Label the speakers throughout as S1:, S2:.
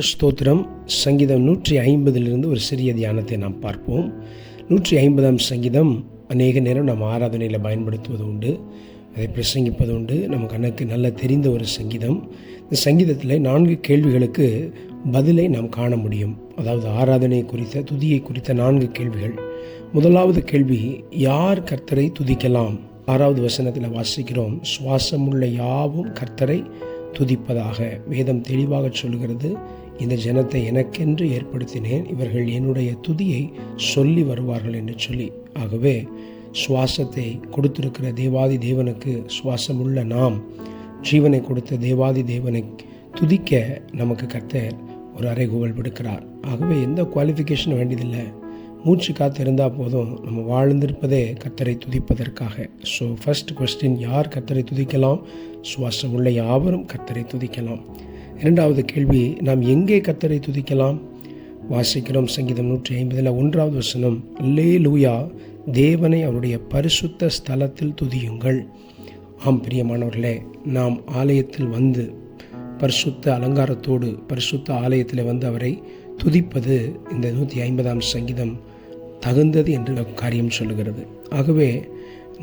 S1: ஸ்தோத்திரம் சங்கீதம் நூற்றி ஐம்பதிலிருந்து ஒரு சிறிய தியானத்தை நாம் பார்ப்போம். நூற்றி ஐம்பதாம் சங்கீதம் அநேக நேரம் நாம் ஆராதனையில் பயன்படுத்துவது உண்டு. அதை பிரசங்கிப்பது உண்டு. நம்ம கண்ணுக்கு நல்ல தெரிந்த ஒரு சங்கீதம். இந்த சங்கீதத்தில் நான்கு கேள்விகளுக்கு பதிலை நாம் காண முடியும். அதாவது ஆராதனை குறித்த துதியை குறித்த நான்கு கேள்விகள். முதலாவது கேள்வி யார் கர்த்தரை துதிக்கலாம்? ஆறாவது வசனத்தில் வாசிக்கிறோம் சுவாசமுள்ள யாவும் கர்த்தரை துதிப்பதாக. வேதம் தெளிவாக சொல்கிறது இந்த ஜனத்தை எனக்கென்று ஏற்படுத்தினேன். இவர்கள் என்னுடைய துதியை சொல்லி வருவார்கள் என்று சொல்லி. ஆகவே சுவாசத்தை கொடுத்திருக்கிற தேவாதி தேவனுக்கு சுவாசமுள்ள நாம் ஜீவனை கொடுத்த தேவாதி தேவனை துதிக்க நமக்கு கத்தர் ஒரு அறைகூவல் விடுக்கிறார். ஆகவே எந்த குவாலிஃபிகேஷன் வேண்டியதில்லை. மூச்சு காத்து இருந்தால் போதும் நம்ம வாழ்ந்திருப்பதே கத்தரை துதிப்பதற்காக. ஸோ ஃபஸ்ட் கொஸ்டின் யார் கத்தரை துதிக்கலாம்? சுவாசம் உள்ள யாவரும் கத்தரை துதிக்கலாம். இரண்டாவது கேள்வி நாம் எங்கே கத்தரை துதிக்கலாம்? வாசிக்கிறோம் சங்கீதம் நூற்றி ஐம்பதில் ஒன்றாவது வசனம் லே லூயா தேவனை அவருடைய பரிசுத்த ஸ்தலத்தில் துதியுங்கள். ஆம் பிரியமானவர்களே நாம் ஆலயத்தில் வந்து பரிசுத்த அலங்காரத்தோடு பரிசுத்த ஆலயத்தில் வந்து அவரை துதிப்பது இந்த நூற்றி ஐம்பதாம் சங்கீதம் தகுந்தது என்று காரியம் சொல்லுகிறது. ஆகவே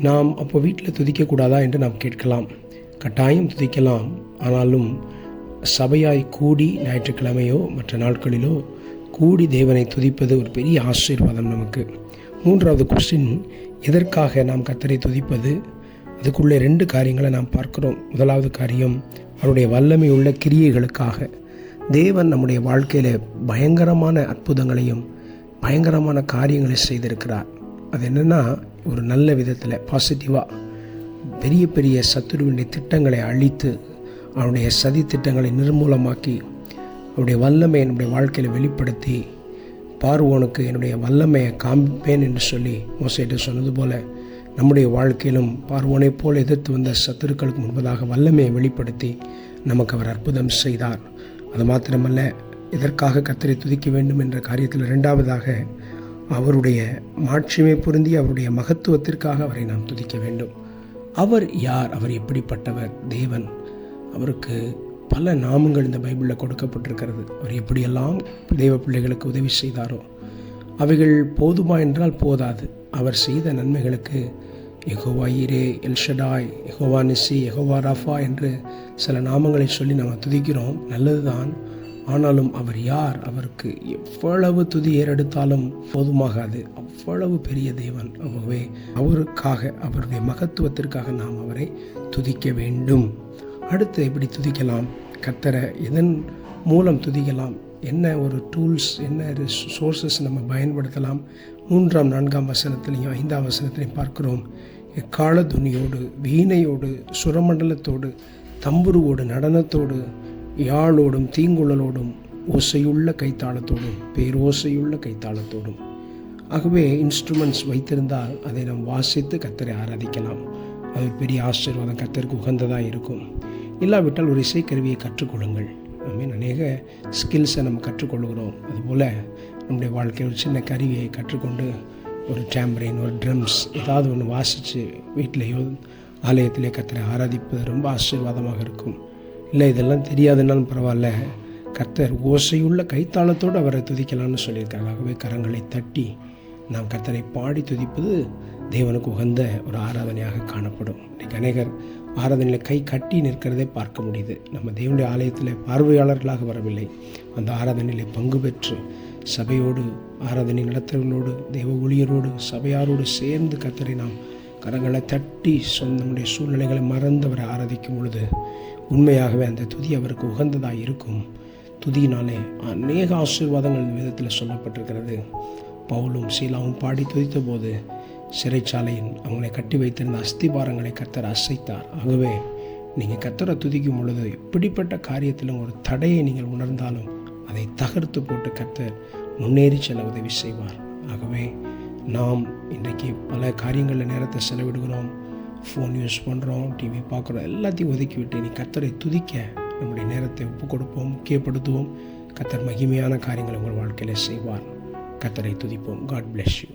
S1: நாம் அப்போ வீட்டில் துதிக்கக்கூடாதா என்று நாம் கேட்கலாம். கட்டாயம் துதிக்கலாம். ஆனாலும் சபையாய் கூடி ஞாயிற்றுக்கிழமையோ மற்ற நாட்களிலோ கூடி தேவனை துதிப்பது ஒரு பெரிய ஆசீர்வாதம் நமக்கு. மூன்றாவது கொஸ்டின் எதற்காக நாம் கத்தரை துதிப்பது? அதுக்குள்ளே ரெண்டு காரியங்களை நாம் பார்க்கிறோம். முதலாவது காரியம் அவருடைய வல்லமை உள்ள கிரியைகளுக்காக. தேவன் நம்முடைய வாழ்க்கையில் பயங்கரமான அற்புதங்களையும் பயங்கரமான காரியங்களை செய்திருக்கிறார். அது என்னென்னா ஒரு நல்ல விதத்தில் பாசிட்டிவாக பெரிய பெரிய சத்துருவினுடைய திட்டங்களை அழித்து அவனுடைய சதி திட்டங்களை நிர்மூலமாக்கி அவருடைய வல்லமை என்னுடைய வாழ்க்கையில் வெளிப்படுத்தி பார்வோனுக்கு என்னுடைய வல்லமையை காமிப்பேன் என்று சொல்லி மோசைட்டு சொன்னது போல நம்முடைய வாழ்க்கையிலும் பார்வோனைப் போல் எதிர்த்து வந்த சத்துருக்களுக்கு முன்பதாக வல்லமையை வெளிப்படுத்தி நமக்கு அவர் அற்புதம் செய்தார். அது மாத்திரமல்ல எதற்காக கத்தரை துதிக்க வேண்டும் என்ற காரியத்தில் இரண்டாவதாக அவருடைய மாட்சிமை பொருந்தி அவருடைய மகத்துவத்திற்காக அவரை நாம் துதிக்க வேண்டும். அவர் யார்? அவர் எப்படிப்பட்டவர்? தேவன். அவருக்கு பல நாமங்கள் இந்த பைபிளில் கொடுக்கப்பட்டிருக்கிறது. அவர் எப்படியெல்லாம் தெய்வ பிள்ளைகளுக்கு உதவி செய்தாரோ அவைகள் போதுமா என்றால் போதாது. அவர் செய்த நன்மைகளுக்கு எகோவா ஈரே எல்ஷடாய் எகோவா நிசி எகோவா ரஃபா என்று சில நாமங்களை சொல்லி நம்ம துதிக்கிறோம். நல்லதுதான். ஆனாலும் அவர் யார்? அவருக்கு எவ்வளவு துதி ஏறெடுத்தாலும் போதுமாகாது. அவ்வளவு பெரிய தேவன். ஆகவே அவருக்காக அவருடைய மகத்துவத்திற்காக நாம் அவரை துதிக்க வேண்டும். அடுத்து எப்படி துதிக்கலாம்? கத்தரை எதன் மூலம் துதிக்கலாம்? என்ன ஒரு டூல்ஸ் என்ன சோர்சஸ் நம்ம பயன்படுத்தலாம்? மூன்றாம் நான்காம் வசனத்திலையும் ஐந்தாம் வசனத்திலையும் பார்க்கிறோம். எக்கால துணியோடு வீணையோடு சுரமண்டலத்தோடு தம்புருவோடு நடனத்தோடு யாழோடும் தீங்குழலோடும் ஓசையுள்ள கைத்தாளத்தோடும் பேரோசையுள்ள கைத்தாளத்தோடும். ஆகவே இன்ஸ்ட்ருமெண்ட்ஸ் வைத்திருந்தால் அதை நாம் வாசித்து கத்தரை ஆராதிக்கலாம். அது பெரிய ஆசீர்வாதம் கத்தருக்கு உகந்ததாக இருக்கும். இல்லாவிட்டால் ஒரு இசைக்கருவியை கற்றுக்கொள்ளுங்கள். ஐ மீன் அநேக ஸ்கில்ஸை நம்ம கற்றுக்கொள்கிறோம். அதுபோல் நம்முடைய வாழ்க்கையில் ஒரு சின்ன கருவியை கற்றுக்கொண்டு ஒரு டேம்பரின் ஒரு ட்ரம்ஸ் ஏதாவது ஒன்று வாசித்து வீட்டிலேயோ ஆலயத்திலே கத்தரை ஆராதிப்பது ரொம்ப ஆசீர்வாதமாக இருக்கும். இல்லை இதெல்லாம் தெரியாதுன்னாலும் பரவாயில்ல. கர்த்தர் ஓசையுள்ள கைத்தாளத்தோடு அவரை துதிக்கலாம்னு சொல்லியிருக்காங்க ஆகவே கரங்களை தட்டி நாம் கர்த்தரை பாடி துதிப்பது தேவனுக்கு உகந்த ஒரு ஆராதனையாக காணப்படும். இன்றைக்கு அநேகர் ஆராதனையில் கை கட்டி நிற்கிறதே பார்க்க முடியுது. நம்ம தேவனுடைய ஆலயத்தில் பார்வையாளர்களாக வரவில்லை. அந்த ஆராதனையில் பங்கு பெற்று சபையோடு ஆராதனை நடத்துகிறவர்களோடு தெய்வ ஊழியரோடு சபையாரோடு சேர்ந்து கத்தரை நாம் கரங்களை தட்டி சொந்த நம்முடைய சூழ்நிலைகளை மறந்தவரை ஆராதிக்கும் பொழுது உண்மையாகவே அந்த துதி அவருக்கு உகந்ததாக இருக்கும். துதியினாலே அநேக ஆசீர்வாதங்கள் விதத்தில் சொல்லப்பட்டிருக்கிறது. பவுலும் சீலாவும் பாடி துதித்த போது சிறைச்சாலையின் அவங்களை கட்டி வைத்திருந்த அஸ்திபாரங்களை கத்தர் அசைத்தார். ஆகவே நீங்கள் கத்தரை துதிக்கும் பொழுது எப்படிப்பட்ட காரியத்திலும் ஒரு தடையை நீங்கள் உணர்ந்தாலும் அதை தகர்த்து போட்டு கத்தர் முன்னேறி செல்ல உதவி செய்வார். ஆகவே நாம் இன்றைக்கு பல காரியங்களில் நேரத்தை செலவிடுகிறோம். ஃபோன் யூஸ் பண்ணுறோம் டிவி பார்க்குறோம் எல்லாத்தையும் ஒதுக்கிவிட்டு நீ கத்தரை துதிக்க நம்முடைய நேரத்தை ஒப்பு கொடுப்போம் முக்கியப்படுத்துவோம். கத்தர் மகிமையான காரியங்களை உங்கள் வாழ்க்கையில் செய்வார். கத்தரை துதிப்போம். God bless you